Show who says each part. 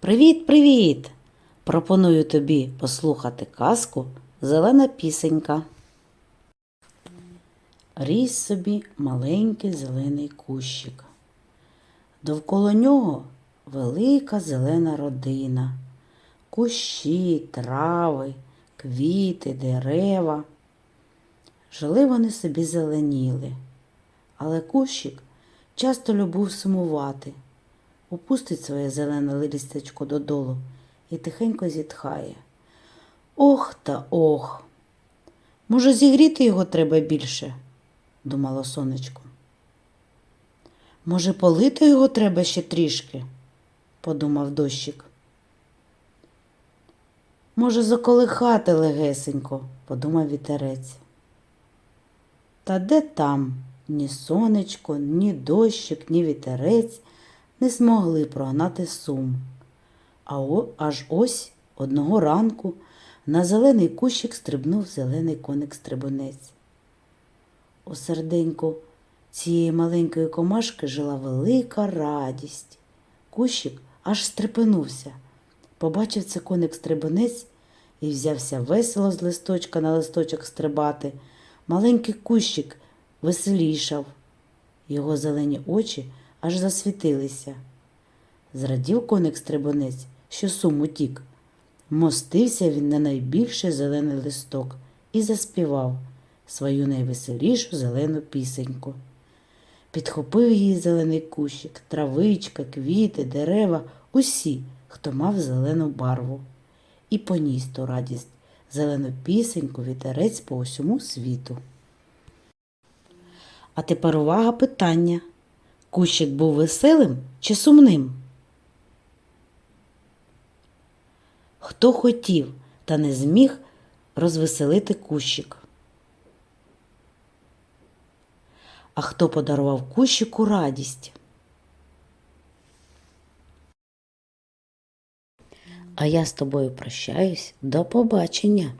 Speaker 1: Привіт-привіт! Пропоную тобі послухати казку Зелена пісенька. Ріс собі маленький зелений кущик. Довкола нього велика зелена родина. Кущі, трави, квіти, дерева. Жили вони собі зеленіли, але кущик часто любив сумувати, опустить своє зелене листячко додолу і тихенько зітхає. Ох та ох. Може, зігріти його треба більше, думало сонечко. Може, полити його треба ще трішки, подумав дощик. Може, заколихати легесенько, подумав вітерець. Та де там ні сонечко, ні дощик, ні вітерець не змогли прогнати сум. А о, аж ось одного ранку на зелений кущик стрибнув зелений коник стрибунець. У серденьку цієї маленької комашки жила велика радість. Кущик аж стрепенувся. Побачив це коник стрибунець і взявся весело з листочка на листочок стрибати. Маленький кущик веселішав. Його зелені очі аж засвітилися. Зрадів коник стрибунець, що сум утік. Мостився він на найбільший зелений листок і заспівав свою найвеселішу зелену пісеньку. Підхопив її зелений кущик, травичка, квіти, дерева, усі, хто мав зелену барву. І поніс ту радість зелену пісеньку вітерець по усьому світу. А тепер увага питання. Кущик був веселим чи сумним? Хто хотів та не зміг розвеселити кущик? А хто подарував кущику радість? А я з тобою прощаюсь. До побачення.